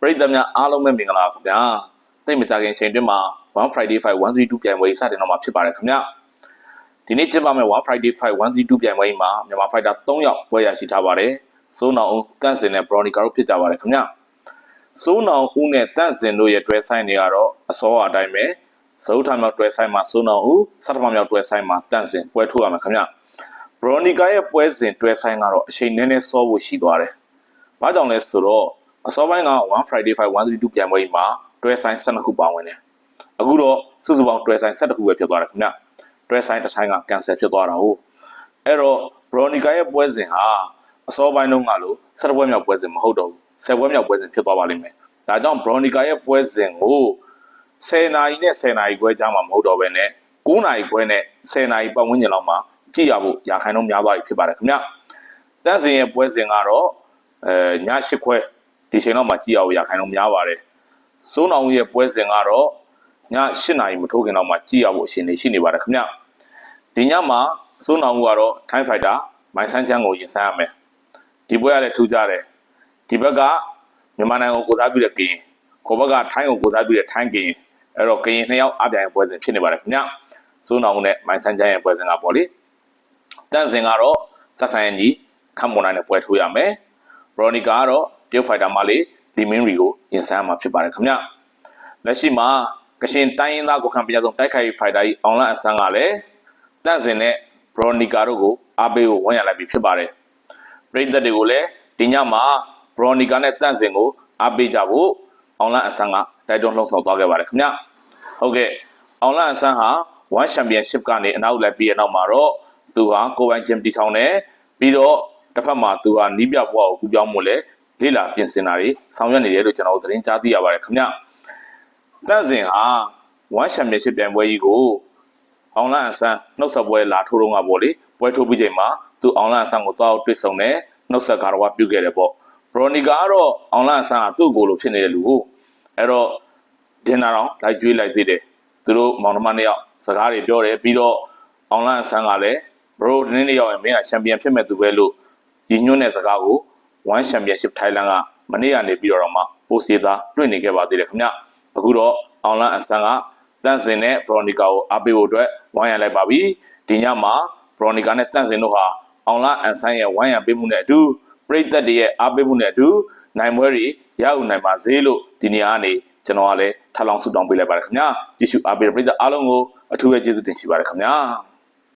ပရိသတ်များအားလုံးပဲမင်္ဂလာပါခင်ဗျာတိတ်မကြခင်အချိန်တွင်းမှာ1 Friday 5 132ပြိုင်ပွဲစတင်တော့မှာဖြစ်ပါတယ်ခင်ဗျာဒီနေ့ကျင်းပမယ့်1 Friday 5 132ပြိုင်ပွဲမှာမြန်မာ fighter 3ယောက်ပွဲရရှိထားပါတယ်စိုးနောင်ဦးတန့်စင်နဲ့ Bronica တို့ဖြစ်ကြပါတယ်ခင်ဗျာစိုးနောင်ဦးနဲ့တန့်စင်တို့ရဲ့တွဲဆိုင်တွေကတော့အစောအတိုင်းပဲဇုတ်ထမြောက်တွဲဆိုင်မှာစိုးနောင်ဦးစတမမြောက်တွဲဆိုင်မှာတန့်စင်ပွဲထိုးရမှာခင်ဗျာ Bronica ရဲ့ပွဲစဉ်တွဲဆိုင်ကတော့အချိန်နည်းနည်းစောဖို့ရှိသွားတယ်။ဘာကြောင့်လဲဆိုတော့ အစောပိုင်းက1 Friday 5 132ပြန်ပွဲမှာတွဲဆိုင်12ခုပါဝင်တယ်။အခုတော့စုစုပေါင်းတွဲဆိုင်12ခုပဲဖြစ်သွားတယ်ခင်ဗျ။တွဲဆိုင်တစ်ဆိုင်က cancel ဖြစ်သွားတာဟုတ်။အဲ့တော့ Bronica ရဲ့ပွဲစဉ်ဟာအစောပိုင်းတုန်းကလို့17ပွဲမြောက်ပွဲစဉ်မဟုတ်တော့ဘူး။10ပွဲမြောက်ပွဲစဉ်ဖြစ်သွားပါလိမ့်မယ်။ဒါကြောင့် Bronica ရဲ့ပွဲစဉ်ကို10နာရီနဲ့10နာရီခွဲကြားမှာမဟုတ်တော့ဘဲနဲ့9နာရီခွဲနဲ့10နာရီပတ်ဝန်းကျင်လောက်မှာကြည့်ရဖို့ရာခိုင်နှုန်းများသွားပြီဖြစ်ပါတယ်ခင်ဗျ။တန်းစင်ရဲ့ပွဲစဉ်ကတော့အဲည8ခွဲ ဒီချိန်လောက်မှာကြည့်ရဖို့ရာခိုင်နှုန်းများပါတယ်။စိုးနောင်ရဲ့ပွဲစဉ်ကတော့ည8နာရီမထိုးခင်လောက်မှာကြည့်ရဖို့အရှင်နေရှိနေပါတယ်ခင်ဗျ။ဒီညမှာစိုးနောင်ကတော့ Time Fighter မိုင်းဆန်းချမ်းကိုရင်ဆိုင်ရမယ်။ဒီပွဲကလည်းထူးခြားတယ်။ဒီဘက်ကမြန်မာနိုင်ငံကိုကိုစားပြုတဲ့ကရင်ကိုဘက်ကထိုင်းကိုကိုစားပြုတဲ့ထိုင်းကရင်အဲ့တော့ကရင်နှစ်ယောက်အပြိုင်ပွဲစဉ်ဖြစ်နေပါတယ်ခင်ဗျ။စိုးနောင်နဲ့မိုင်းဆန်းချမ်းရဲ့ပွဲစဉ်ကပေါ့လေ။တန့်စင်ကတော့စက်ဆိုင်ကြီးခမ်မွန်နိုင်နဲ့ပွဲထိုးရမယ်။ဘရိုနီကာကတော့ တရုတ်ဖိုက်တာမလေးလီမင်းရီကိုရင်ဆိုင်မှာဖြစ်ပါတယ်ခင်ဗျလက်ရှိမှာကရှင်တိုင်းရင်းသားကိုခံပြကြဆုံးတိုက်ခိုက်ဖိုက်တာကြီးအောင်လန့်အဆန်းကလည်းတန့်စင်နဲ့ဘရိုနီကာတို့ကိုအားပေးကိုဝန်ရလိုက်ပြီဖြစ်ပါတယ်ပြည်သက်တွေကိုလည်းဒီညမှာဘရိုနီကာနဲ့တန့်စင်ကိုအားပေးကြဖို့အောင်လန့်အဆန်းကတိုက်တွန်းလှုံ့ဆော်သွားခဲ့ပါတယ်ခင်ဗျဟုတ်ကဲ့အောင်လန့်အဆန်းဟာ1 Championship ကနေအနောက်လိုက်ပြီးတဲ့နောက်မှာတော့သူဟာကိုပိုင်ဂျင်တီထောင်နဲ့ပြီးတော့တစ်ဖက်မှာသူဟာနီးပြဘွားကိုကူပြောင်းမှုလဲ လေးလာပြင်ဆင်တာတွေဆောင်ရွက်နေတယ်လို့ကျွန်တော်တို့သတင်းကြားသိရပါတယ်ခင်ဗျတန့်စင်ဟာ1 Championship ပြိုင်ပွဲကြီးကိုအောင်လန့်အဆန်းနှုတ်ဆက်ပွဲလာထိုးတော့ကပေါ့လေပွဲထိုးပြီးချိန်မှာသူအောင်လန့်အဆန်းကိုတောက်တွေ့ဆုံတယ်နှုတ်ဆက်ကားတော့ပြုတ်ခဲ့တယ်ပေါ့ဘရိုနီကာကတော့အောင်လန့်အဆန်းကသူ့ကိုယ်လိုဖြစ်နေတဲ့လူကိုအဲ့တော့ဒင်နာတော့လိုက်ကျွေးလိုက်သေးတယ်သူတို့မောင်နှမနှစ်ယောက်စကားတွေပြောတယ်ပြီးတော့အောင်လန့်အဆန်းကလည်းဘရိုဒီနေ့ရောက်ရင်မင်းကချန်ပီယံဖြစ်မဲ့သူပဲလို့ရည်ညွှန်းတဲ့စကားကို 1 Championship Thailand ကမနေ့ကနေပြီးတော့မှပို့စီသားတွေ့နေခဲ့ပါသေးတယ်ခင်ဗျအခုတော့အောင်လန်းအဆန်ကတန့်စင်နဲ့ Veronica ကိုအားပေးဖို့အတွက်ဝိုင်းရလိုက်ပါပြီဒီညမှာ Veronica နဲ့တန့်စင်တို့ဟာအောင်လန်းအဆန်ရဲ့ဝိုင်းရပေးမှုနဲ့အတူပရိသတ်တွေရဲ့အားပေးမှုနဲ့အတူနိုင်ပွဲတွေရယူနိုင်ပါစေလို့ဒီနေရာကနေကျွန်တော်ကလည်းထပ်လောင်းဆုတောင်းပေးလိုက်ပါတယ်ခင်ဗျာကြည့်ရှုအားပေးတဲ့ပရိသတ်အားလုံးကိုအထူးပဲကျေးဇူးတင်ရှိပါတယ်ခင်ဗျာ